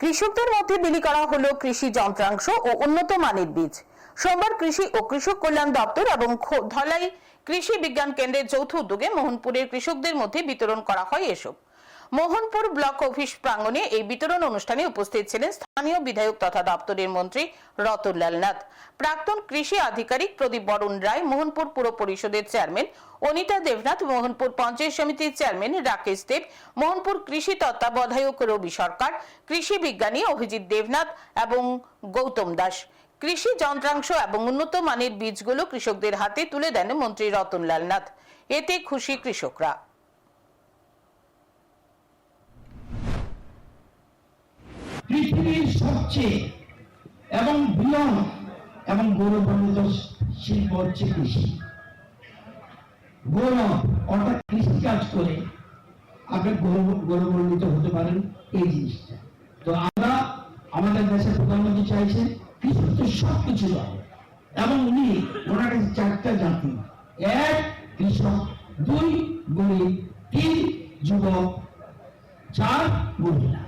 কৃষকদের মধ্যে বিলি করা হলো কৃষি যন্ত্রাংশ ও উন্নত মানের বীজ। সোমবার কৃষি ও কৃষক কল্যাণ দপ্তর এবং ধলাই কৃষি বিজ্ঞান কেন্দ্রের যৌথ উদ্যোগে মোহনপুরের কৃষকদের মধ্যে বিতরণ করা হয় এসব। মোহনপুর ব্লক অফিস প্রাঙ্গণে এই বিতরণ অনুষ্ঠানে উপস্থিত ছিলেন স্থানীয় বিধায়ক তথা দপ্তরের মন্ত্রী রতনলাল নাথ প্রাক্তন কৃষি আধিকারিক প্রদীপ বরুণ রায়, মোহনপুর পুর পরিষদের চেয়ারম্যান অনিতা দেবনাথ, মোহনপুর পঞ্চায়েত সমিতির চেয়ারম্যান রাকেশ দেব, মোহনপুর কৃষি তত্ত্বাবধায়ক রবি সরকার, কৃষি বিজ্ঞানী অভিজিৎ দেবনাথ এবং গৌতম দাস। কৃষি যন্ত্রাংশ এবং উন্নত মানের বীজগুলো কৃষকদের হাতে তুলে দেন মন্ত্রী রতনলাল নাথ এতে খুশি কৃষকরা। পৃথিবীর সবচেয়ে এবং বৃহৎ এবং গৌরবান্বিত শিল্প হচ্ছে কৃষি। গৌরব, অর্থাৎ কৃষি কাজ করে আপনি গৌরব গৌরবান্বিত হতে পারেন এই জিনিসটা। তো আমরা, আমাদের দেশের প্রধানমন্ত্রী চাইছেন কৃষক তো সব কিছু পাবে এবং উনি ওনার কাছে চারটা জাতি, এক কৃষক, দুই গরিব, তিন যুবক, চার মহিলা।